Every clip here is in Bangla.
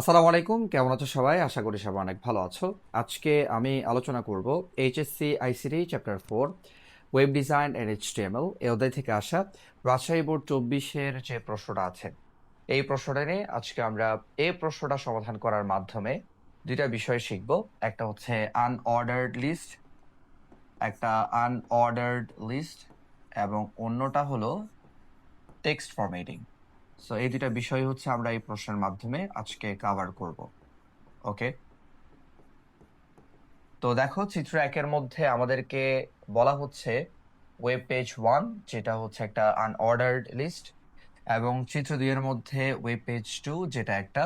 আসসালামু আলাইকুম, কেমন আছো সবাই? আশা করি সবাই অনেক ভালো আছো। আজকে আমি আলোচনা করব HSC ICT chapter four, web design and HTML, এ অধ্যায় থেকে আসা রাজশাহী বোর্ড চব্বিশের যে প্রশ্নটা আছে। এই প্রশ্নটা নিয়ে আজকে আমরা এই প্রশ্নটা সমাধান করার মাধ্যমে দুইটা বিষয় শিখব। একটা হচ্ছে আনঅর্ডার্ড লিস্ট একটা আনঅর্ডার্ড লিস্ট এবং অন্যটা হলো টেক্সট ফরম্যাটিং সো এই দুটা বিষয় হচ্ছে আমরা এই প্রশ্নের মাধ্যমে আজকে কভার করব। ওকে তো দেখো, চিত্র একের মধ্যে আমাদেরকে বলা হচ্ছে ওয়েব পেজ ওয়ান যেটা হচ্ছে একটা আনঅর্ডার্ড লিস্ট এবং চিত্র দুইয়ের মধ্যে ওয়েব পেজ টু যেটা একটা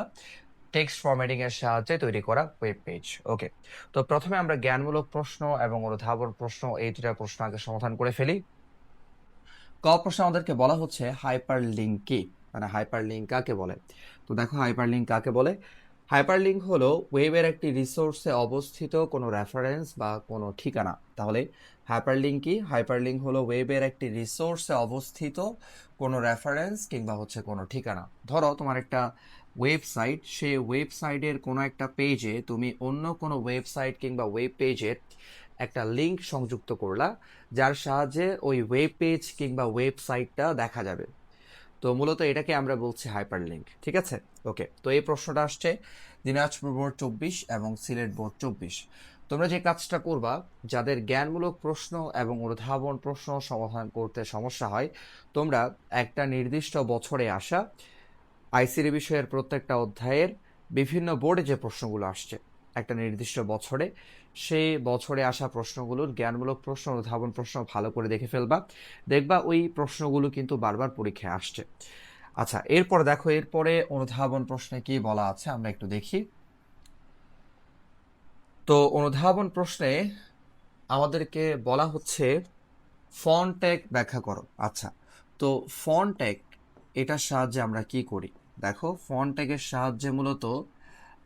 টেক্সট ফরম্যাটিং এর সাহায্যে তৈরি করা ওয়েব পেজ ওকে তো প্রথমে আমরা জ্ঞানমূলক প্রশ্ন এবং অনুধাবন প্রশ্ন, এই দুটা প্রশ্ন আগে সমাধান করে ফেলি। ক প্রশ্ন আমাদেরকে বলা হচ্ছে হাইপার লিঙ্ক কি মানে হাইপার লিঙ্ক কাকে বলে? তো দেখো হাইপার লিঙ্ক কাকে বলে? হাইপার লিঙ্ক হলো ওয়েবের একটি রিসোর্সে অবস্থিত কোনো রেফারেন্স বা কোনো ঠিকানা। তাহলে হাইপার লিঙ্ক কি? হাইপার লিঙ্ক হলো ওয়েবের একটি রিসোর্সে অবস্থিত কোনো রেফারেন্স কিংবা হচ্ছে কোনো ঠিকানা। ধরো তোমার একটা ওয়েবসাইট, সেই ওয়েবসাইটের কোনো একটা পেজে তুমি অন্য কোনো ওয়েবসাইট কিংবা ওয়েব পেজের একটা লিঙ্ক সংযুক্ত করলা, যার সাহায্যে ওই ওয়েব পেজ কিংবা ওয়েবসাইটটা দেখা যাবে। তো মূলত এটাকে আমরা বলছি হাইপার লিঙ্ক ঠিক আছে? ওকে, তো এই প্রশ্নটা আসছে, দিনাজপুর বোর্ড চব্বিশ এবং সিলেট বোর্ড চব্বিশ। তোমরা যে কাজটা করবা, যাদের জ্ঞানমূলক প্রশ্ন এবং অনুধাবন প্রশ্ন সমাধান করতে সমস্যা হয়, তোমরা একটা নির্দিষ্ট বছরে আসা আইসিডি বিষয়ের প্রত্যেকটা অধ্যায়ের বিভিন্ন বোর্ডে যে প্রশ্নগুলো আসছে একটা নির্দিষ্ট বছরে। সেই বছরে আসা প্রশ্নগুলোর জ্ঞানমূলক প্রশ্ন অনুধাবন প্রশ্ন ভালো করে দেখে ফেলবা। দেখবা ওই প্রশ্নগুলো কিন্তু বারবার পরীক্ষায় আসছে। আচ্ছা এরপর দেখো, এরপরে অনুধাবন প্রশ্নে কি বলা আছে আমরা একটু দেখি। তো অনুধাবন প্রশ্নে আমাদেরকে বলা হচ্ছে ফন ট্যাগ ব্যাখ্যা করো। আচ্ছা তো ফন ট্যাগ, এটার সাহায্যে আমরা কি করি? দেখো ফন ট্যাগের সাহায্যে মূলত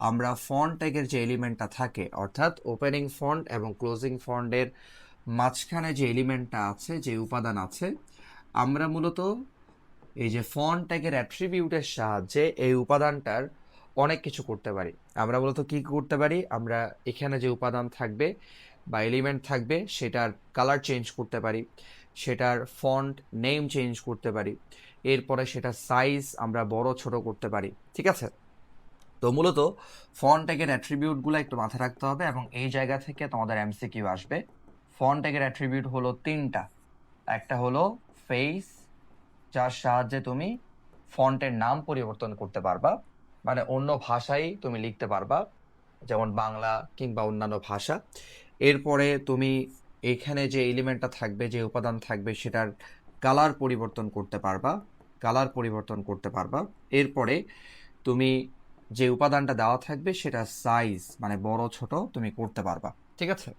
আমরা ফন্ট ট্যাগের যে এলিমেন্টটা থাকে, অর্থাৎ ওপেনিং ফন্ট এবং ক্লোজিং ফন্টের মাঝখানে যে এলিমেন্টটা আছে, যে উপাদান আছে, আমরা মূলত এই যে ফন্ট ট্যাগের অ্যাট্রিবিউটের সাহায্যে এই উপাদানটার অনেক কিছু করতে পারি। আমরা মূলত কি করতে পারি? আমরা এখানে যে উপাদান থাকবে বা এলিমেন্ট থাকবে, সেটার কালার চেঞ্জ করতে পারি, সেটার ফন্ট নেম চেঞ্জ করতে পারি, এরপরে সেটার সাইজ আমরা বড় ছোট করতে পারি, ঠিক আছে? তো মূলত ফন ট্যাগের অ্যাট্রিবিউটগুলো একটু মাথায় রাখতে হবে এবং এই জায়গা থেকে তোমাদের এমসিকিউ আসবে। ফন ট্যাগের অ্যাট্রিবিউট হলো তিনটা। একটা হলো ফেস যার সাহায্যে তুমি ফন্টের নাম পরিবর্তন করতে পারবা। মানে অন্য ভাষায় তুমি লিখতে পারবা, যেমন বাংলা কিংবা অন্যান্য ভাষা। এরপরে তুমি এখানে যে এলিমেন্টটা থাকবে, যে উপাদান থাকবে, সেটার কালার পরিবর্তন করতে পারবা। কালার পরিবর্তন করতে পারবা। এরপরে তুমি যে উপাদানটা দেওয়া থাকবে সেটা সাইজ মানে বড়, ছোট তুমি করতে পারবা। ঠিক আছে?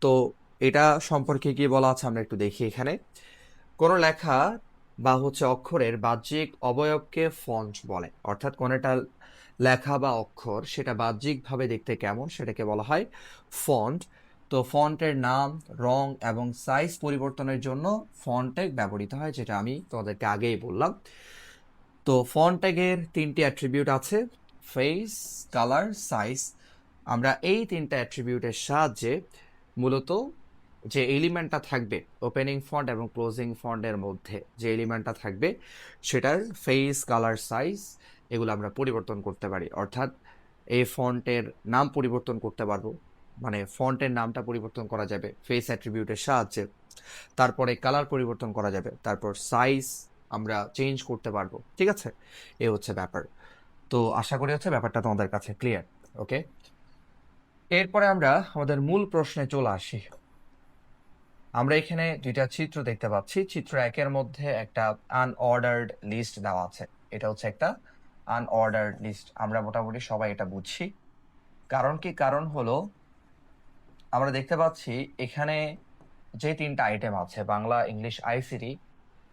তো এটা সম্পর্কে কি বলা আছে, আমরা একটু দেখি এখানে। কোনো লেখা বা হচ্ছে অক্ষরের বাহ্যিক অবয়বকে ফন্ট বলে। অর্থাৎ কোনো একটা লেখা বা অক্ষর, সেটা বাহ্যিকভাবে দেখতে কেমন? সেটাকে বলা হয় ফন্ট। তো ফন্টের নাম, রং এবং সাইজ পরিবর্তনের জন্য ফন্টেগ ব্যবহৃত হয়, যেটা আমি তোমাদেরকে আগেই বললাম। তো ফন্টেগের তিনটি অ্যাট্রিবিউট আছে। ফেস কালার সাইজ আমরা এই তিনটা অ্যাট্রিবিউটের সাহায্যে মূলত যে এলিমেন্টটা থাকবে ওপেনিং ফন্ট এবং ক্লোজিং ফন্টের মধ্যে যে এলিমেন্টটা থাকবে, সেটার ফেস কালার সাইজ এগুলো আমরা পরিবর্তন করতে পারি। অর্থাৎ এই ফন্টের নাম পরিবর্তন করতে পারব। মানে ফন্টের নামটা পরিবর্তন করা যাবে ফেস অ্যাট্রিবিউটের সাহায্যে। তারপরে কালার পরিবর্তন করা যাবে। তারপর সাইজ আমরা চেঞ্জ করতে পারব। ঠিক আছে? এ হচ্ছে ব্যাপার। তো আশা করি হচ্ছে ব্যাপারটা তোমাদের কাছে ক্লিয়ার ওকে এরপরে আমরা আমাদের মূল প্রশ্নে চলে আসি। আমরা এখানে দুইটা চিত্র দেখতে পাচ্ছি। চিত্র একের মধ্যে একটা আনঅর্ডার্ড লিস্ট দেওয়া আছে। এটা হচ্ছে একটা আনঅর্ডার্ড লিস্ট আমরা মোটামুটি সবাই এটা বুঝছি। কারণ কি? কারণ হলো, আমরা দেখতে পাচ্ছি এখানে যে তিনটা আইটেম আছে, বাংলা, ইংলিশ আইসিটি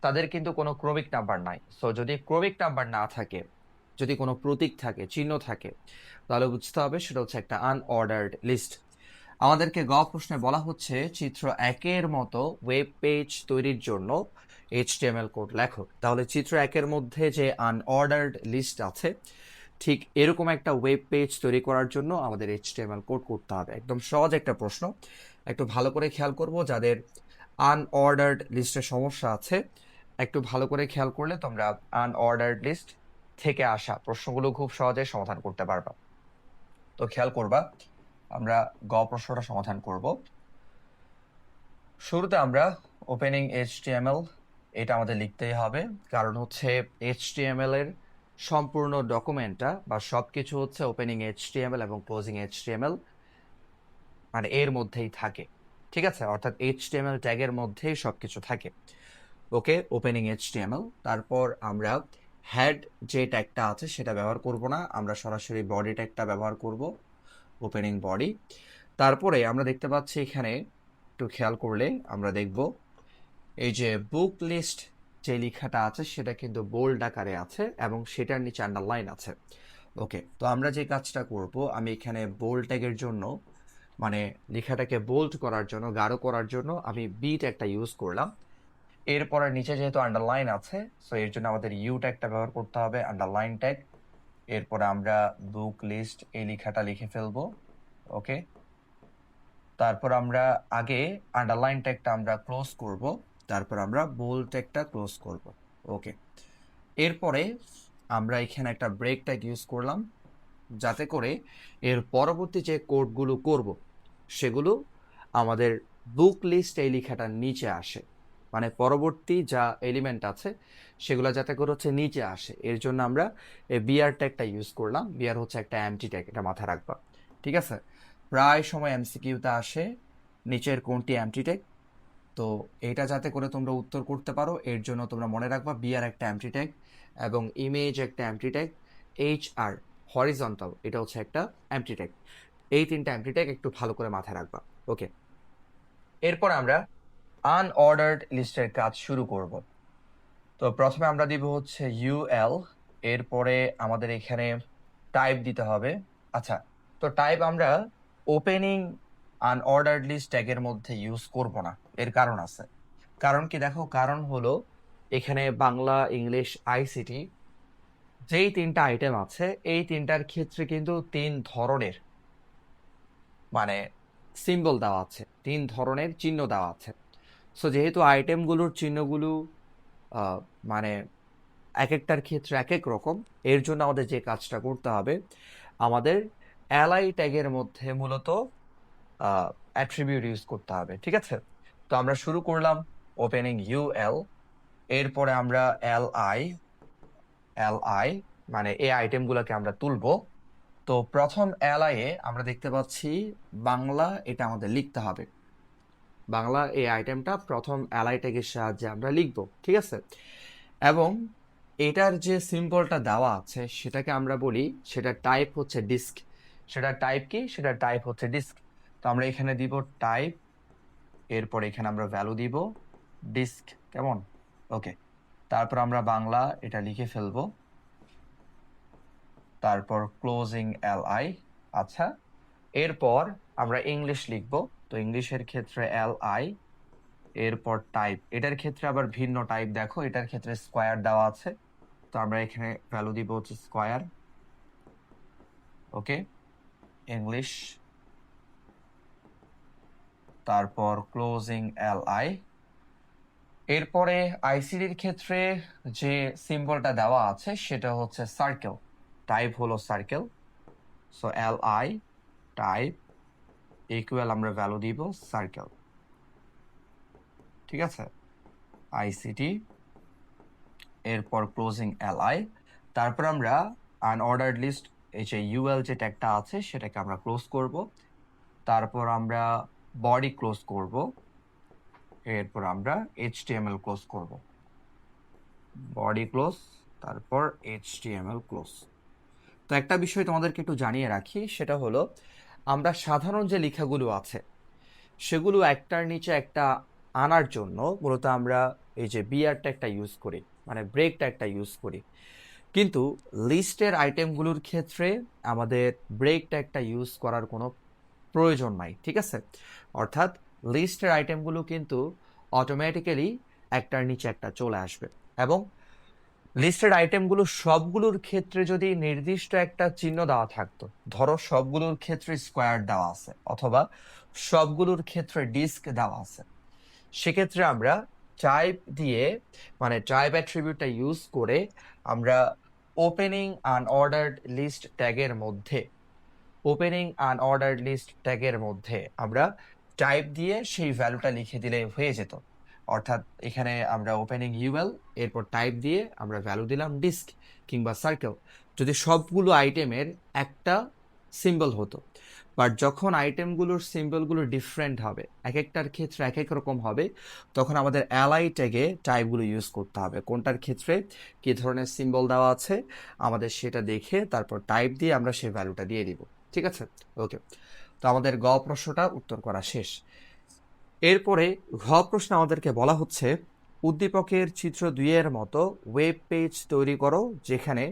তাদের কিন্তু কোনো ক্রমিক নাম্বার নাই। সো যদি ক্রমিক নাম্বার না থাকে যদি কোনো প্রতীক থাকে, চিহ্ন থাকে, তাহলে বুঝতে হবে সেটা হচ্ছে একটা আনঅর্ডার্ড লিস্ট আমাদেরকে গ প্রশ্নে বলা হচ্ছে, চিত্র একের মতো ওয়েব পেজ তৈরির জন্য এইচটিএমএল কোড লেখো। তাহলে চিত্র একের মধ্যে যে আনঅর্ডার্ড লিস্ট আছে, ঠিক এরকম একটা ওয়েব পেজ তৈরি করার জন্য আমাদের এইচটিএমএল কোড করতে হবে। একদম সহজ একটা প্রশ্ন। একটু ভালো করে খেয়াল করব, যাদের আনঅর্ডার্ড লিস্টের সমস্যা আছে, একটু ভালো করে খেয়াল করলে তোমরা আনঅর্ডার্ড লিস্ট থেকে আসা প্রশ্নগুলো খুব সহজে সমাধান করতে পারবা। তো খেয়াল করবা, আমরা গ প্রশ্নটা সমাধান করব। শুরুতে আমরা ওপেনিং এইচটিএমএল এটা আমাদের লিখতেই হবে। কারণ হচ্ছে এইচটিএমএল এর সম্পূর্ণ ডকুমেন্টটা বা সব কিছু হচ্ছে ওপেনিং এইচটিএমএল এবং ক্লোজিং এইচটিএমএল মানে এর মধ্যেই থাকে। ঠিক আছে? অর্থাৎ এইচটিএমএল ট্যাগের মধ্যেই সব কিছু থাকে। ওকে ওপেনিং এইচটিএমএল তারপর আমরা হেড যে ট্যাগটা আছে সেটা ব্যবহার করব না। আমরা সরাসরি বডি ট্যাগটা ব্যবহার করব ওপেনিং বডি তারপরে আমরা দেখতে পাচ্ছি এখানে, একটু খেয়াল করলে আমরা দেখব, এই যে বুক লিস্ট যে লেখাটা আছে সেটা কিন্তু বোল্ড আকারে আছে এবং সেটার নিচে আন্ডারলাইন আছে। ওকে তো আমরা যে কাজটা করব, আমি এখানে বোল্ড ট্যাগের জন্য মানে লেখাটাকে বোল্ড করার জন্য, গাঢ় করার জন্য আমি বিট একটা ইউজ করলাম। এরপরে নিচে যেহেতু আন্ডারলাইন আছে সো এর জন্য আমাদের ইউ ট্যাগটা ব্যবহার করতে হবে আন্ডারলাইন ট্যাগ এরপরে আমরা বুক লিস্ট এই লেখাটা লিখে ফেলব ওকে তারপর আমরা আগে আন্ডারলাইন ট্যাগটা আমরা ক্লোজ করব, তারপর আমরা বোল্ড ট্যাগটা ক্লোজ করব ওকে এরপরে আমরা এখানে একটা ব্রেক ট্যাগ ইউজ করলাম, যাতে করে এর পরবর্তী যে কোডগুলো করব, সেগুলো আমাদের বুক লিস্ট এই লেখাটার নিচে আসে। মানে পরবর্তী যা এলিমেন্ট আছে, সেগুলো যাতে করে হচ্ছে নিচে আসে। এর জন্য আমরা এই বিআর ট্যাগটা ইউজ করলাম। বিআর হচ্ছে একটা এমটি ট্যাগ এটা মাথায় রাখবা। ঠিক আছে? প্রায় সময় এমসিকিউতে আসে, নিচের কোনটি এমটি ট্যাগ তো এটা যাতে করে তোমরা উত্তর করতে পারো, এর জন্য তোমরা মনে রাখবা বিআর একটা এমটি ট্যাগ এবং ইমেজ একটা empty tag H R horizontal এটা হচ্ছে একটা এমটি ট্যাগ এই তিনটা এমটি ট্যাগ একটু ভালো করে মাথায় রাখবা। ওকে এরপর আমরা আনঅর্ডার্ড লিস্টের কাজ শুরু করব। তো প্রথমে আমরা দিব হচ্ছে ইউএল এরপরে আমাদের এখানে টাইপ দিতে হবে। আচ্ছা তো টাইপ আমরা ওপেনিং আনঅর্ডার্ড লিস্ট ট্যাগের মধ্যে ইউজ করব না, এর কারণ আছে। কারণ কি দেখো, কারণ হলো এখানে বাংলা, ইংলিশ আইসিটি যেই তিনটা আইটেম আছে, এই তিনটার ক্ষেত্রে কিন্তু তিন ধরনের মানে সিম্বল দেওয়া আছে, তিন ধরনের চিহ্ন দেওয়া আছে। সো যেহেতু আইটেমগুলোর চিহ্নগুলো মানে এক একটার ক্ষেত্রে এক এক রকম, এর জন্য আমাদের যে কাজটা করতে হবে, আমাদের অ্যালাই ট্যাগের মধ্যে মূলত অ্যাট্রিবিউট ইউজ করতে হবে, ঠিক আছে? তো আমরা শুরু করলাম ওপেনিং ইউ এল এরপরে আমরা এল আই এল আই মানে এই আইটেমগুলোকে আমরা তুলবো। তো প্রথম এল আমরা দেখতে পাচ্ছি বাংলা, এটা আমাদের লিখতে হবে। বাংলা এই আইটেমটা প্রথম অ্যালাই ট্যাগের সাহায্যে আমরা লিখব, ঠিক আছে? এবং এটার যে সিম্বলটা দেওয়া আছে, সেটাকে আমরা বলি সেটা টাইপ হচ্ছে ডিস্ক সেটা টাইপ কি? সেটা টাইপ হচ্ছে ডিস্ক তো আমরা এখানে দিব টাইপ এরপর এখানে আমরা ভ্যালু দিব ডিস্ক কেমন? ওকে তারপর আমরা বাংলা এটা লিখে ফেলব। তারপর ক্লোজিং এল আই আচ্ছা এরপর আমরা ইংলিশ লিখব। তো ইংলিশের ক্ষেত্রে এল আই এরপর টাইপ এটার ক্ষেত্রে আবার ভিন্ন টাইপ দেখো, এটার ক্ষেত্রে স্কোয়ার দেওয়া আছে। তো আমরা এখানে ভ্যালু দিব হচ্ছে স্কোয়ার ওকে ইংলিশ তারপর ক্লোজিং এল আই এরপরে আইসিডির ক্ষেত্রে যে সিম্বলটা দেওয়া আছে, সেটা হচ্ছে সার্কেল টাইপ হলো circle so L I type equal আমরা ভ্যালু দিব সার্কেল ঠিক আছে? আইসিটি এরপর ক্লোজিং এল আই তারপর আমরা আনঅর্ডার্ড লিস্ট এই যে ইউএল যে ট্যাগটা আছে, সেটাকে আমরা ক্লোজ করব। তারপর আমরা বডি ক্লোজ করব। এরপর আমরা এইচটিএমএল ক্লোজ করব। বডি ক্লোজ তারপর এইচটিএমএল ক্লোজ তো একটা বিষয় তোমাদেরকে একটু জানিয়ে রাখি, সেটা হলো আমরা সাধারণ যে লেখাগুলো আছে, সেগুলো একটার নিচে একটা আনার জন্য মূলত আমরা এই যে বিয়ারটা একটা ইউজ করি মানে ব্রেকটা একটা ইউজ করি। কিন্তু লিস্টের আইটেমগুলোর ক্ষেত্রে আমাদের ব্রেকটা একটা ইউজ করার কোনো প্রয়োজন নাই, ঠিক আছে? অর্থাৎ লিস্টের আইটেমগুলো কিন্তু অটোমেটিক্যালি একটার নিচে একটা চলে আসবে এবং লিস্টেড আইটেমগুলো সবগুলোর ক্ষেত্রে যদি নির্দিষ্ট একটা চিহ্ন দেওয়া থাকতো, ধরো সবগুলোর ক্ষেত্রে স্কোয়ার দেওয়া আছে অথবা সবগুলোর ক্ষেত্রে ডিস্ক দেওয়া আছে, সেক্ষেত্রে আমরা টাইপ দিয়ে মানে টাইপ অ্যাট্রিবিউটটা ইউজ করে আমরা ওপেনিং আনঅর্ডার্ড লিস্ট ট্যাগের মধ্যে ওপেনিং আনঅর্ডার্ড লিস্ট ট্যাগের মধ্যে আমরা টাইপ দিয়ে সেই ভ্যালুটা লিখে দিলে হয়ে যেত। অর্থাৎ এখানে আমরা ওপেনিং ইউএল এরপর টাইপ দিয়ে আমরা ভ্যালু দিলাম ডিস্ক কিংবা সার্কেল যদি সবগুলো আইটেমের একটা সিম্বল হতো বাট যখন আইটেমগুলোর সিম্বলগুলো ডিফারেন্ট হবে এক একটার ক্ষেত্রে এক এক রকম হবে, তখন আমাদের অ্যালাই ট্যাগে টাইপগুলো ইউজ করতে হবে। কোনটার ক্ষেত্রে? কী ধরনের সিম্বল দেওয়া আছে? আমাদের সেটা দেখে তারপর টাইপ দিয়ে আমরা সেই ভ্যালুটা দিয়ে দিব। ঠিক আছে? ওকে তো আমাদের গ প্রশ্নটা উত্তর করা শেষ। এরপরে ঘ প্রশ্ন আমাদেরকে বলা হচ্ছে, উদ্দীপকের চিত্র দুইয়ের মতো ওয়েব পেজ তৈরি করো যেখানে,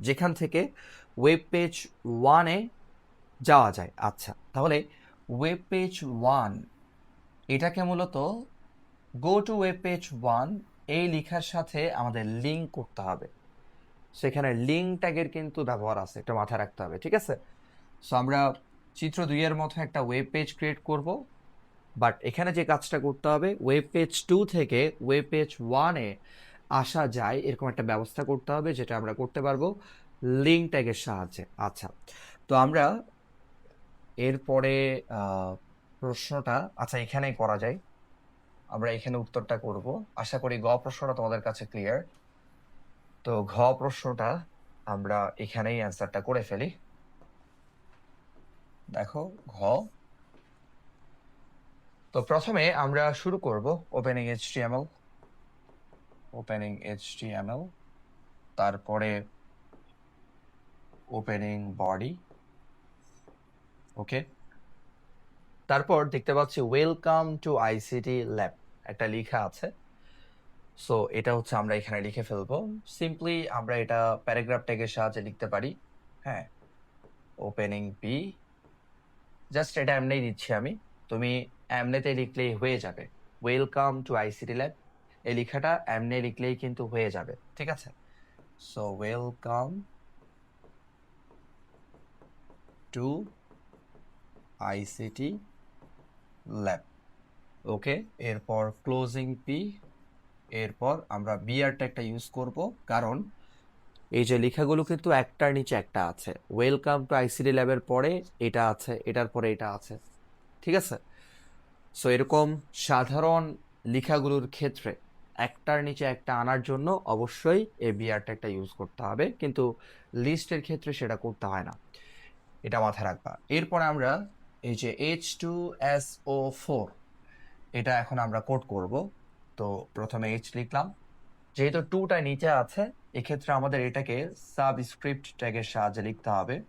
যেখান থেকে ওয়েব পেজ ওয়ানে যাওয়া যায়। আচ্ছা তাহলে ওয়েব পেজ ওয়ান এটাকে মূলত go to web page one এই লেখার সাথে আমাদের লিঙ্ক করতে হবে। সেখানে লিঙ্ক ট্যাগের কিন্তু ব্যবহার আছে, এটা মাথায় রাখতে হবে, ঠিক আছে? সো আমরা চিত্র দুইয়ের মতো একটা ওয়েব পেজ ক্রিয়েট করব। বাট এখানে যে কাজটা করতে হবে ওয়েব পেজ টু থেকে ওয়েব পেজ ওয়ানে আসা যায়, এরকম একটা ব্যবস্থা করতে হবে যেটা আমরা করতে পারব লিঙ্ক ট্যাগের সাহায্যে। আচ্ছা তো আমরা এরপরে প্রশ্নটা আচ্ছা এখানেই করা যায়। আমরা এখানে উত্তরটা করব। আশা করি গ প্রশ্নটা তোমাদের কাছে ক্লিয়ার তো ঘ প্রশ্নটা আমরা এখানেই অ্যান্সারটা করে ফেলি। দেখো, ঘ তো প্রথমে আমরা শুরু করব ওপেনিং এইচটিএমএল ওপেনিং এইচটিএমএল তারপরে ওপেনিং বডি ওকে তারপর দেখতে পাচ্ছি ওয়েলকাম টু আইসিটি ল্যাব একটা লেখা আছে। সো এটা হচ্ছে আমরা এখানে লিখে ফেলব। সিম্পলি আমরা এটা প্যারাগ্রাফ ট্যাগের সাহায্যে লিখতে পারি হ্যাঁ? ওপেনিং পি জাস্ট এটা এমনিই দিচ্ছি আমি। তুমি এমনিতে লিখলেই হয়ে যাবে। ওয়েলকাম টু আইসিটি ল্যাব এই লেখাটা এমনি লিখলেই কিন্তু হয়ে যাবে, ঠিক আছে? So welcome to ICT lab okay এরপর ক্লোজিং পি এরপর আমরা বিআর ট্যাগটা ইউজ করব, কারণ এই যে লেখাগুলো কিন্তু একটার নিচে একটা আছে। ওয়েলকাম টু আইসিডি ল্যাবের পরে এটা আছে, এটার পরে এটা আছে, ঠিক আছে? সো এরকম সাধারণ লেখাগুলোর ক্ষেত্রে একটার নিচে একটা আনার জন্য অবশ্যই এই বিআরটা একটা ইউজ করতে হবে। কিন্তু লিস্টের ক্ষেত্রে সেটা করতে হয় না। এটা মাথায় রাখবা। এরপর আমরা এই যে H two S O four এটা এখন আমরা কোড করব। তো প্রথমে এইচ লিখলাম। যেহেতু টুটা নিচে আছে, এক্ষেত্রে আমাদের এটাকে সাবস্ক্রিপ্ট ট্যাগের সাহায্যে লিখতে হবে।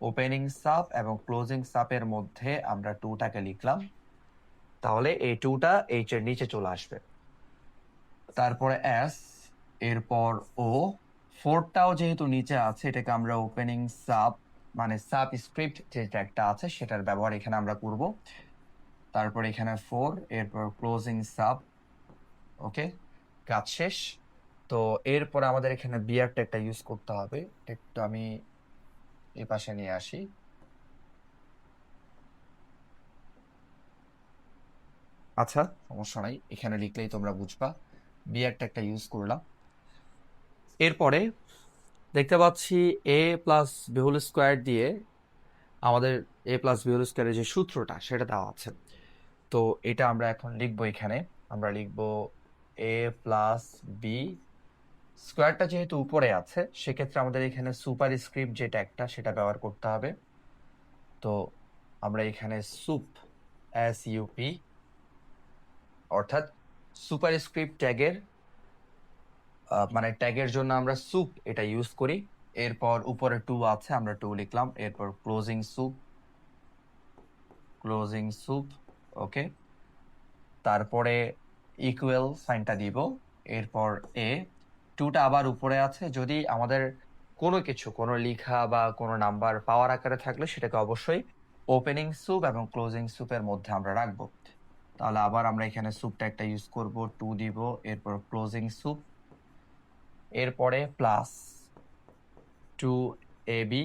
ওপেনিং সাপ এবং ক্লোজিং সাপের মধ্যে আমরা টুটাকে লিখলাম। তাহলে এই টুটা এইচ এর নিচে চলে আসবে। তারপরে এস এরপর ও ফোরটাও যেহেতু নিচে আছে, এটাকে আমরা ওপেনিং সাব মানে সাব স্ক্রিপ্ট যে ট্যাগটা আছে, সেটার ব্যবহার এখানে আমরা করব। তারপর এখানে ফোর এরপর ক্লোজিং সাব ওকে কাজ শেষ। তো এরপর আমাদের এখানে বিয়ার ট্যাগটা ইউজ করতে হবে। একটু আমি এই পাশে নিয়ে আসি। আচ্ছা সমস্যা নাই, এখানে লিখলেই তোমরা বুঝবা। বিয়ার একটা ইউজ করলাম। এরপরে দেখতে পাচ্ছি এ প্লাস বিহুল স্কোয়ার দিয়ে আমাদের এ প্লাস বিহুল স্কোয়ারের যে সূত্রটা, সেটা দেওয়া আছে। তো এটা আমরা এখন লিখব এখানে। আমরা লিখব এ প্লাস বি স্কোয়ারটা যেহেতু উপরে আছে, সেক্ষেত্রে আমাদের এখানে সুপার স্ক্রিপ্ট যেটা একটা সেটা ব্যবহার করতে হবে। তো আমরা এখানে সুপ এস ইউপি অর্থাৎ সুপার স্ক্রিপ্ট ট্যাগের মানে ট্যাগের জন্য আমরা সুপ এটা ইউজ করি। এরপর উপরে টু আছে, আমরা টু লিখলাম। এরপর closing sup closing sup okay তারপরে ইকুয়াল সাইনটা দিব। এরপর এ টুটা আবার উপরে আছে। যদি আমাদের কোনো কিছু, কোনো লেখা বা কোনো নাম্বার পাওয়ার আকারে থাকলে সেটাকে অবশ্যই ওপেনিং সুপ এবং ক্লোজিং সুপের মধ্যে আমরা রাখব। তাহলে আবার আমরা এখানে সুপটা একটা ইউজ করব টু দিব, এরপর ক্লোজিং সুপ এরপরে প্লাস টু এ বি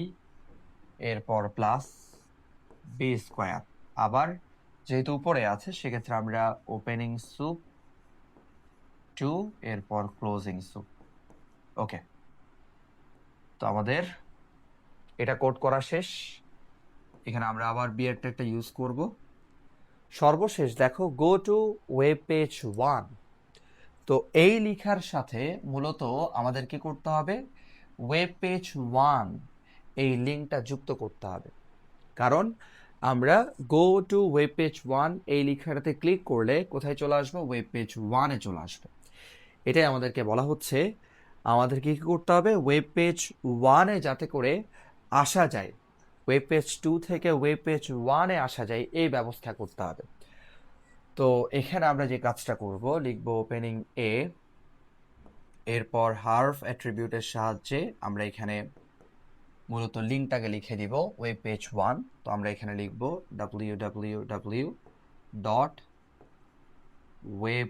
এরপর প্লাস বি স্কোয়ার আবার যেহেতু উপরে আছে, সেক্ষেত্রে আমরা ওপেনিং সুপ টু এরপর ক্লোজিং সুপ ওকে তো আমাদের এটা কোড করা শেষ। এখানে আমরা আবার বিয়ারটা একটা ইউজ করব। সর্বশেষ দেখো go to web page one তো এই লেখার সাথে মূলত আমাদের কি করতে হবে? ওয়েব পেজ ওয়ান এই লিঙ্কটা যুক্ত করতে হবে। কারণ আমরা go to web page one এই লেখাটাতে ক্লিক করলে কোথায় চলে আসব? ওয়েব পেজ ওয়ানে চলে আসবে। এটাই আমাদেরকে বলা হচ্ছে। আমাদেরকে কী করতে হবে? ওয়েব পেজ ওয়ানে যাতে করে আসা যায়। ওয়েব পেজ টু থেকে ওয়েব পেজ ওয়ানে আসা যায়, এই ব্যবস্থা করতে হবে। তো এখানে আমরা যে কাজটা করব, লিখব ওপেনিং এ এরপর হার্ফ অ্যাট্রিবিউটের সাহায্যে আমরা এখানে মূলত লিঙ্কটাকে লিখে দিব ওয়েব পেজ ওয়ান তো আমরা এখানে লিখব W W W dot web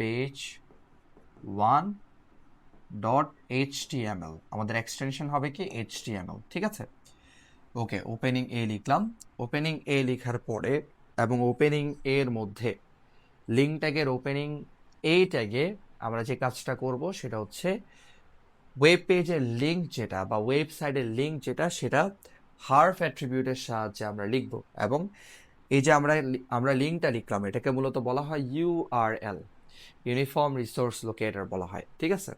page one dot HTML আমাদের এক্সটেনশন হবে কি এইচটিএমএল ঠিক আছে? ওকে ওপেনিং এ লিখলাম। ওপেনিং এ লেখার পরে এবং ওপেনিং এর মধ্যে লিঙ্ক ট্যাগের ওপেনিং এ ট্যাগে আমরা যে কাজটা করব সেটা হচ্ছে ওয়েব পেজের লিঙ্ক যেটা বা ওয়েবসাইটের লিঙ্ক যেটা, সেটা হার্ফ অ্যাট্রিবিউটের সাহায্যে আমরা লিখব এবং এই যে আমরা আমরা লিঙ্কটা লিখলাম, এটাকে মূলত বলা হয় ইউআরএল ইউনিফর্ম রিসোর্স লোকেটার বলা হয়, ঠিক আছে?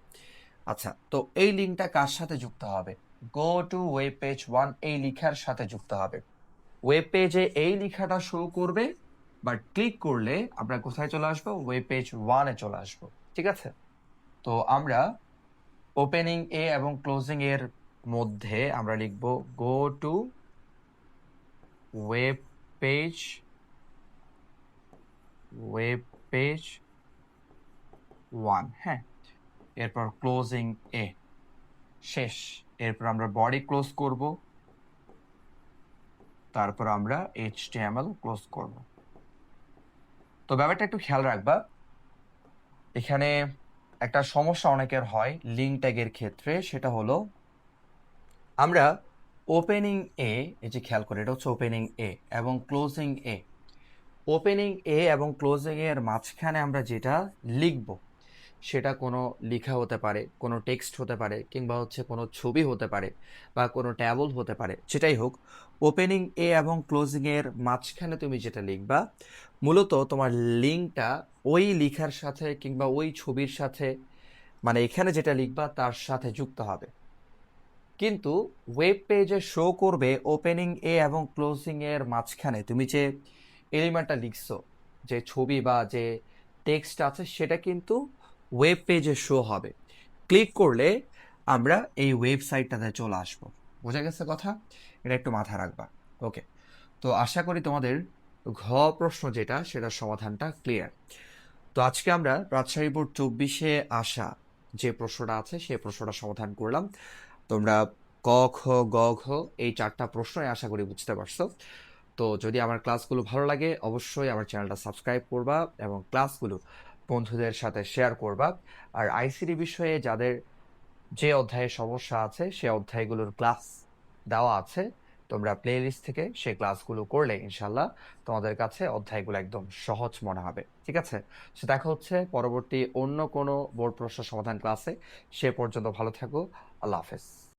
আচ্ছা তো এই লিঙ্কটা কার সাথে যুক্ত হবে? Go to web page one এই লিখার সাথে যুক্ত হবে। ওয়েব পেজে এই লেখাটা শো করবে বাট ক্লিক করলে আমরা কোথায় চলে আসব? ওয়েব পেজ ওয়ানে চলে আসব। ঠিক আছে? তো আমরা ওপেনিং এ এবং ক্লোজিং এর মধ্যে আমরা লিখব go to web page web page one হ্যাঁ এরপর ক্লোজিং এ। শেষ। এরপর আমরা বডি ক্লোজ করব। তারপর আমরা এইচটিএমএল ক্লোজ করব। তো ব্যাপারটা একটু খেয়াল রাখবা। এখানে একটা সমস্যা অনেকের হয় লিঙ্ক ট্যাগের ক্ষেত্রে, সেটা হলো আমরা ওপেনিং এ এই যে খেয়াল করে, এটা হচ্ছে ওপেনিং এ এবং ক্লোজিং এ ওপেনিং এ এবং ক্লোজিং এর মাঝখানে আমরা যেটা লিখব সেটা কোনো লেখা হতে পারে, কোনো টেক্সট হতে পারে, কিংবা হচ্ছে কোনো ছবি হতে পারে বা কোনো ট্যাবল হতে পারে। সেটাই হোক ওপেনিং এ এবং ক্লোজিং এর মাঝখানে তুমি যেটা লিখবা, মূলত তোমার লিঙ্কটা ওই লেখার সাথে কিংবা ওই ছবির সাথে মানে এখানে যেটা লিখবা তার সাথে যুক্ত হবে। কিন্তু ওয়েব পেজে শো করবে ওপেনিং এ এবং ক্লোজিং এর মাঝখানে। তুমি যে এলিমেন্টটা লিখছো, যে ছবি বা যে টেক্সট আছে সেটা কিন্তু ওয়েব পেজে শো হবে। ক্লিক করলে আমরা এই ওয়েবসাইটটাতে চলে আসব। বোঝা গেছে কথা? এটা একটু মাথা রাখবা। ওকে তো আশা করি তোমাদের ঘ প্রশ্ন যেটা, সেটার সমাধানটা ক্লিয়ার তো আজকে আমরা রাজশাহী বোর্ড চব্বিশে আসা যে প্রশ্নটা আছে সেই প্রশ্নটা সমাধান করলাম। তোমরা ক, খ, গ, ঘ এই চারটা প্রশ্নই আশা করি বুঝতে পারছ। তো যদি আমার ক্লাসগুলো ভালো লাগে, অবশ্যই আমার চ্যানেলটা সাবস্ক্রাইব করবা এবং ক্লাসগুলো বন্ধুদের সাথে শেয়ার করবা। আর আইসিডি বিষয়ে যাদের যে অধ্যায়ে সমস্যা আছে, সে অধ্যায়গুলোর ক্লাস দেওয়া আছে, তোমরা প্লে লিস্ট থেকে সেই ক্লাসগুলো করলে ইনশাল্লাহ তোমাদের কাছে অধ্যায়গুলো একদম সহজ মনে হবে। ঠিক আছে? সে দেখা হচ্ছে পরবর্তী অন্য কোনো বোর্ড প্রশ্ন সমাধান ক্লাসে সে পর্যন্ত ভালো থাকো। আল্লাহ হাফেজ।